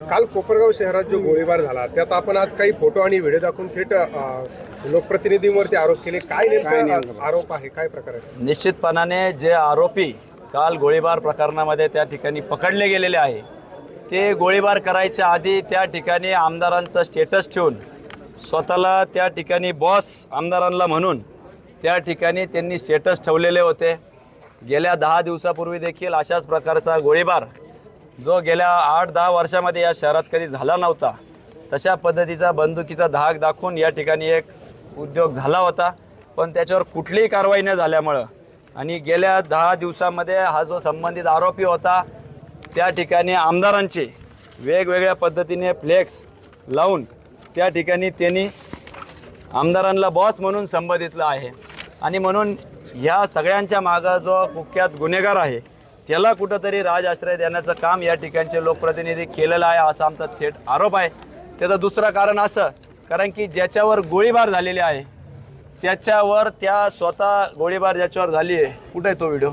काल कोपरगाव शहरात जो गोळीबार झाला त्यात आपण आज काही फोटो आणि व्हिडिओ दाखवून थेट लोकप्रतिनिधींवरती आरोप केले. काय नेमका आरोप आहे? काय प्रकार आहे? निश्चितपणाने जे आरोपी काल गोळीबार प्रकरणामध्ये त्या ठिकाणी पकडले गेलेले आहे ते गोळीबार करायच्या आधी त्या ठिकाणी आमदारांचं स्टेटस ठेवून स्वतःला त्या ठिकाणी बॉस आमदारांना म्हणून त्या ठिकाणी त्यांनी स्टेटस ठेवलेले होते. गेल्या दहा दिवसापूर्वी देखील अशाच प्रकारचा गोळीबार जो गेल्या आठ दहा वर्षामध्ये या शहरात कधी झाला नव्हता तशा पद्धतीचा बंदुकीचा धाक दाखवून या ठिकाणी एक उद्योग झाला होता. पण त्याच्यावर कुठलीही कारवाई न झाल्यामुळं आणि गेल्या दहा दिवसामध्ये हा जो संबंधित आरोपी होता त्या ठिकाणी आमदारांचे वेगवेगळ्या पद्धतीने फ्लेक्स लावून त्या ठिकाणी त्यांनी आमदारांना बॉस म्हणून संबोधितलं आहे. आणि म्हणून ह्या सगळ्यांच्या मागं जो कुख्यात गुन्हेगार आहे त्याला कुठंतरी राज आश्रय देण्याचं काम या ठिकाणचे लोकप्रतिनिधी केलेलं आहे असा आमचा थेट आरोप आहे. त्याचं दुसरं कारण असं कारण की ज्याच्यावर गोळीबार झालेली आहे त्याच्यावर त्या स्वतः गोळीबार ज्याच्यावर झाली आहे कुठे आहे तो व्हिडिओ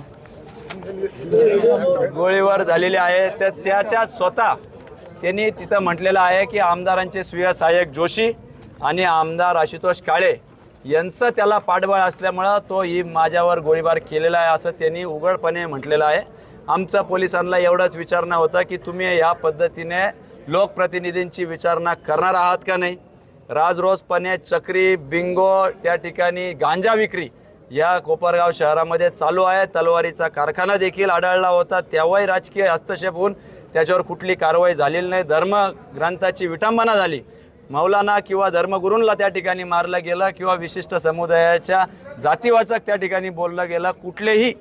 गोळीबार झालेली आहे. तर त्याच्या स्वतः त्यांनी तिथं म्हटलेलं आहे की आमदारांचे स्वीय सहाय्यक जोशी आणि आमदार आशुतोष काळे यांचं त्याला पाठबळ असल्यामुळं तो ही माझ्यावर गोळीबार केलेला आहे असं त्यांनी उघडपणे म्हटलेलं आहे. आमचा पोलिसांना एवढाच विचारणा होता की तुम्ही या पद्धतीने लोकप्रतिनिधींची विचारणा करणार आहात का नाही? राजरोजपणे चक्री बिंगो त्या ठिकाणी गांजा विक्री या कोपरगाव शहरामध्ये चालू आहे. तलवारीचा कारखाना देखील आढळला होता. तेव्हाही राजकीय हस्तक्षेप होऊन त्याच्यावर कुठली कारवाई झालेली नाही. धर्मग्रंथाची विटंबना झाली. मौलाना किंवा धर्मगुरूंना त्या ठिकाणी मारलं गेलं किंवा विशिष्ट समुदायाच्या जातीवाचक त्या ठिकाणी बोललं गेलं. कुठलेही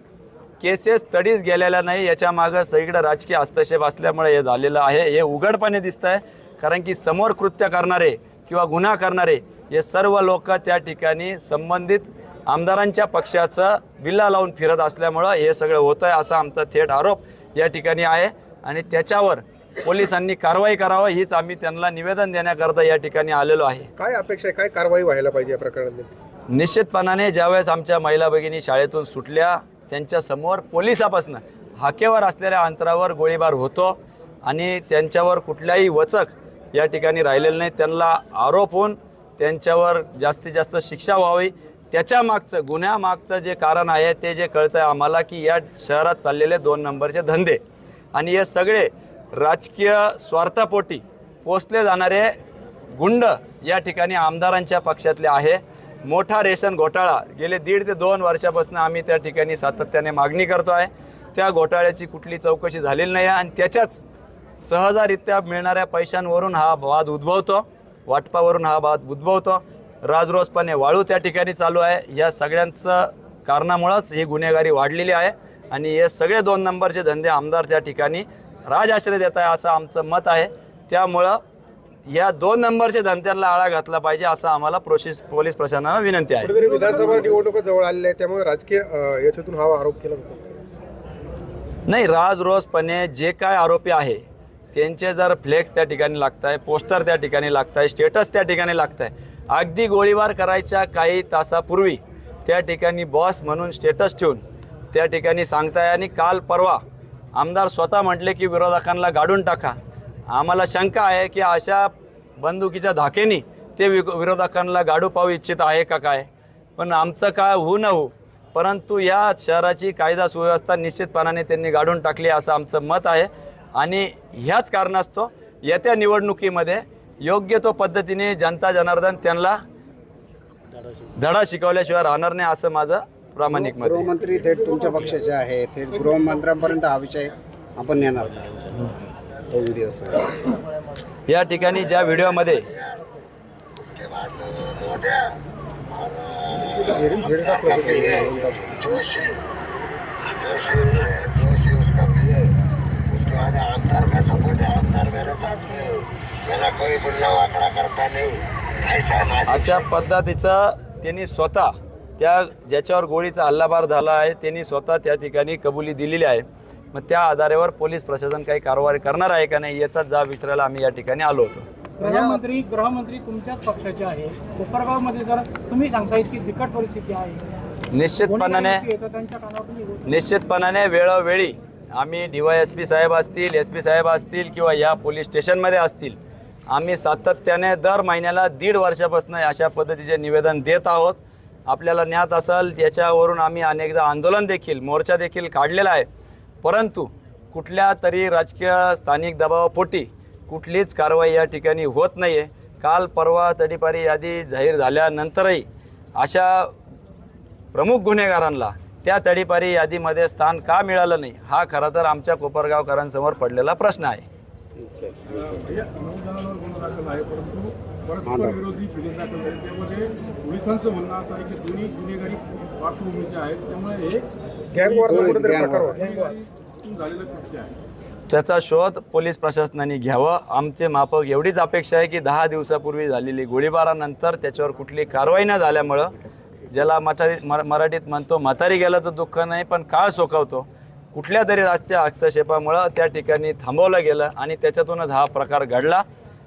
केसेस तडीच गेलेल्या नाही याच्या मागं सगळीकडे राजकीय हस्तक्षेप असल्यामुळे हे झालेलं आहे. हे उघडपणे दिसतं आहे कारण की समोर कृत्य करणारे किंवा गुन्हा करणारे हे सर्व लोक त्या ठिकाणी संबंधित आमदारांच्या पक्षाचं बिल्ला लावून फिरत असल्यामुळं हे सगळं होतं आहे असा आमचा थेट आरोप या ठिकाणी आहे. आणि त्याच्यावर पोलिसांनी कारवाई करावं हीच आम्ही त्यांना निवेदन देण्याकरता या ठिकाणी आलेलो आहे. काय अपेक्षा आहे? काय कारवाई व्हायला पाहिजे या प्रकरणात निश्चितपणाने ज्यावेळेस आमच्या महिला भगिनी शाळेतून सुटल्या त्यांच्यासमोर पोलिसापासून हाकेवर असलेल्या अंतरावर गोळीबार होतो आणि त्यांच्यावर कुठल्याही वचक या ठिकाणी राहिलेलं नाही. त्यांना आरोप होऊन त्यांच्यावर जास्तीत जास्त शिक्षा व्हावी. त्याच्यामागचं गुन्ह्यामागचं जे कारण आहे ते जे कळतं आहे आम्हाला की या शहरात चाललेले दोन नंबरचे धंदे आणि हे सगळे राजकीय स्वार्थापोटी पोचले जाणारे गुंड या ठिकाणी आमदारांच्या पक्षातले आहे. मोठा रेशन घोटाळा. गेले दीड ते दोन वर्षापासून आम्ही त्या ठिकाणी सातत्याने मागणी करतो आहे त्या घोटाळ्याची कुठली चौकशी झालेली नाही आहे आणि त्याच्याच सहजारित्या मिळणाऱ्या पैशांवरून हा वाद उद्भवतो. वाटपावरून हा वाद उद्भवतो. राजरोजपणे वाळू त्या ठिकाणी चालू आहे. या सगळ्यांचं कारणामुळंच ही गुन्हेगारी वाढलेली आहे. आणि हे सगळे दोन नंबरचे धंदे आमदार त्या ठिकाणी राजआश्रय देत आहे असं आमचं मत आहे. त्यामुळं या दोन नंबरच्या धंद्यांना आळा घातला पाहिजे असं आम्हाला प्रोसेस पोलीस प्रशासनाला विनंती आहे. कुठेतरी विधानसभा निवडणुका जवळ आलेल्या त्यामुळे राजकीय अ, याच्यातून हा आरोप केला होता नाही राज रोजपणे जे काय आरोपी आहे त्यांचे जर फ्लेक्स त्या ठिकाणी लागत आहे पोस्टर त्या ठिकाणी लागत आहे स्टेटस त्या ठिकाणी लागत आहे अगदी गोळीबार करायच्या काही तासापूर्वी त्या ठिकाणी बॉस म्हणून स्टेटस ठेवून त्या ठिकाणी सांगताय आणि काल परवा आमदार स्वतः म्हटले की विरोधकांना गाडून टाका. आम्हाला शंका आहे की अशा बंदुकीच्या धाकेनी ते वि विरोधकांना गाडू पाहू इच्छित आहे का काय? पण आमचं काय होऊ न होऊ परंतु या शहराची कायदा सुव्यवस्था निश्चितपणाने त्यांनी गाडून टाकली असं आमचं मत आहे. आणि ह्याच कारणास्तव येत्या निवडणुकीमध्ये योग्य तो पद्धतीने जनता जनार्दन त्यांना धडा शिकवल्याशिवाय राहणार नाही असं माझं प्रामाणिक मत आहे. गृहमंत्री थेट तुमच्या पक्षाचे आहे थेट गृहमंत्र्यांपर्यंत हा विषय आपण येणार का? व्हिडिओ या ठिकाणी ज्या व्हिडिओमध्ये उसके बाद आमदार का सपोर्ट है आमदार मेरे साथ में है। मेरा कोई बुल्ला वाकड़ा करता नाही ऐसा अशा पद्धतीचा त्यांनी स्वतः त्या ज्याच्यावर गोळीचा हल्लाबार झाला आहे त्यांनी स्वतः त्या ठिकाणी कबुली दिलेली आहे मग त्या आधारावर पोलीस प्रशासन काही कारवाई करणार आहे का नाही याचा जाब विचारायला आम्ही या ठिकाणी आलो होतो. गृहमंत्री गृहमंत्री तुमच्याच पक्षाचे आहे. कोपरगावमध्ये जर तुम्ही सांगता इतकी बिकट परिस्थिती आहे. निश्चितपणाने. निश्चितपणाने वेळोवेळी आम्ही डी वाय एस पी साहेब असतील एस पी साहेब असतील किंवा या पोलीस स्टेशनमध्ये असतील आम्ही सातत्याने दर महिन्याला दीड वर्षापासून अशा पद्धतीचे निवेदन देत आहोत. आपल्याला ज्ञात असेल याच्यावरून आम्ही अनेकदा आंदोलन देखील मोर्चा देखील काढलेला आहे. परंतु कुठल्या तरी राजकीय स्थानिक दबावापोटी कुठलीच कारवाई या ठिकाणी होत नाही आहे काल परवा तडीपारी यादी जाहीर झाल्यानंतरही अशा प्रमुख गुन्हेगारांना त्या तडीपारी यादीमध्ये स्थान का मिळालं नाही हा खरं तर आमच्या कोपरगावकरांसमोर पडलेला प्रश्न आहे. परस्पर विरोधी दाखल त्यामध्ये पोलिसांचं म्हणणं असं आहे की दोन्ही गुन्हेगारी पार्श्वभूमीचे आहेत. त्यामुळे हे झालेलं कृत्य आहे. त्याचा शोध पोलीस प्रशासनाने घ्यावं. आमचे माफक एवढीच अपेक्षा आहे की दहा दिवसापूर्वी झालेली गोळीबारानंतर त्याच्यावर कुठली कारवाई न झाल्यामुळं ज्याला मर मराठीत म्हणतो म्हातारी गेल्याचं दुःख नाही पण काळ सोकावतो. कुठल्या तरी रस्त्या हस्तक्षेपामुळं त्या ठिकाणी थांबवलं गेलं आणि त्याच्यातूनच हा प्रकार घडला.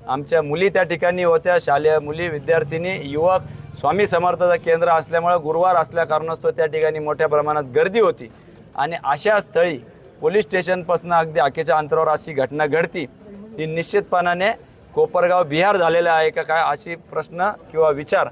आमच्या मुली त्या ठिकाणी होत्या. शालेय मुली विद्यार्थिनी युवक स्वामी समर्थाचं केंद्र असल्यामुळं गुरुवार असल्या कारणास्तव त्या ठिकाणी मोठ्या प्रमाणात गर्दी होती. आणि अशा स्थळी पोलीस स्टेशनपासून अगदी आखेच्या अंतरावर अशी घटना घडती. ही निश्चितपणाने कोपरगाव बिहार झालेला आहे का काय अशी प्रश्न किंवा विचार